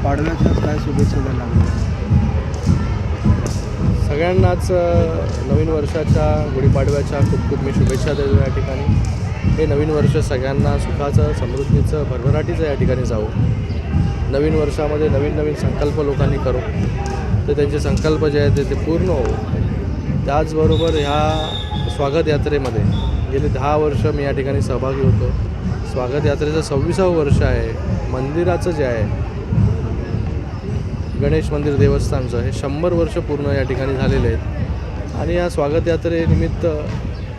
शुभेच्छा द्यायला लागले सगळ्यांनाच नवीन वर्षाच्या गुढीपाडव्याच्या खूप खूप मी शुभेच्छा देतो या ठिकाणी. हे नवीन वर्ष सगळ्यांना सुखाचं समृद्धीचं भरभराटीचं या ठिकाणी जावं. नवीन वर्षामध्ये नवीन नवीन संकल्प लोकांनी करू. तर त्यांचे संकल्प जे आहेत ते- ते पूर्ण हो. त्याचबरोबर ह्या स्वागत यात्रेमध्ये गेली दहा वर्ष मी या ठिकाणी सहभागी होतो. स्वागत यात्रेचं सव्वीसावं वर्ष आहे. मंदिराचं जे आहे गणेश मंदिर देवस्थानचं हे शंभर वर्ष पूर्ण या ठिकाणी झालेले आहेत. आणि या स्वागत यात्रेनिमित्त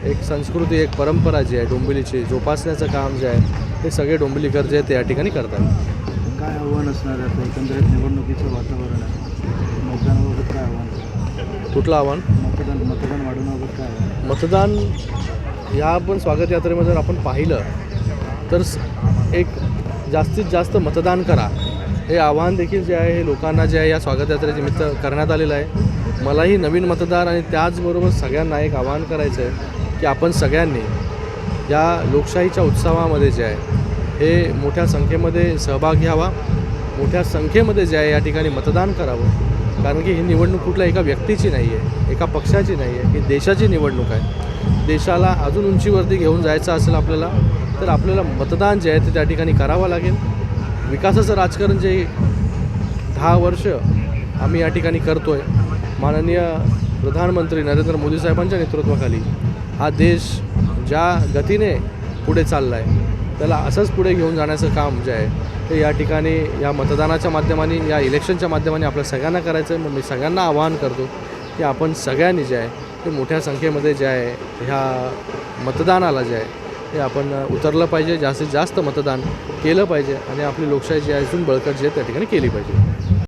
एक संस्कृती एक परंपरा जी आहे डोंबिवलीची जोपासण्याचं काम जे आहे हे सगळे डोंबिवलीकर जे ते या ठिकाणी करतात. काय आव्हान असणार आहे एकंदरीत निवडणुकीचं वातावरण आहे. मतदानाबाबत काय आव्हान कुठलं आव्हान? मतदान मतदान वाढवण्याबाबत काय आव्हान मतदान ह्या पण स्वागत यात्रेमध्ये जर आपण पाहिलं तर एक जास्तीत जास्त मतदान करा. हे आव्हान देखील जे आहे हे लोकांना जे आहे या स्वागत यात्रेनिमित्त करण्यात आलेलं आहे. मलाही नवीन मतदार आणि त्याचबरोबर सगळ्यांना एक आव्हान करायचं आहे की आपण सगळ्यांनी या लोकशाहीच्या उत्सवामध्ये जे आहे हे मोठ्या संख्येमध्ये सहभाग घ्यावा. मोठ्या संख्येमध्ये जे आहे या ठिकाणी मतदान करावं. कारण की ही निवडणूक कुठल्या एका व्यक्तीची नाही आहे एका पक्षाची नाही आहे ही देशाची निवडणूक आहे. देशाला अजून उंचीवरती घेऊन जायचं असेल आपल्याला तर आपल्याला मतदान जे आहे ते त्या ठिकाणी करावं लागेल. विकासाचं राजकारण जे दहा वर्ष आम्ही या ठिकाणी करतो आहे माननीय प्रधानमंत्री नरेंद्र मोदी साहेबांच्या नेतृत्वाखाली हा देश ज्या गतीने पुढे चालला आहे त्याला असंच पुढे घेऊन जाण्याचं काम जे आहे ते या ठिकाणी या मतदानाच्या माध्यमाने या इलेक्शनच्या माध्यमाने आपल्या सगळ्यांना करायचं आहे मग मी सगळ्यांना आवाहन करतो की आपण सगळ्यांनी जे आहे ते मोठ्या संख्येमध्ये जे आहे ह्या मतदानाला जे आहे हे आपण उतरलं पाहिजे जास्तीत जास्त मतदान केलं पाहिजे आणि आपली लोकशाही जी आहे अजून बळकट जी आहे त्या ठिकाणी केली पाहिजे.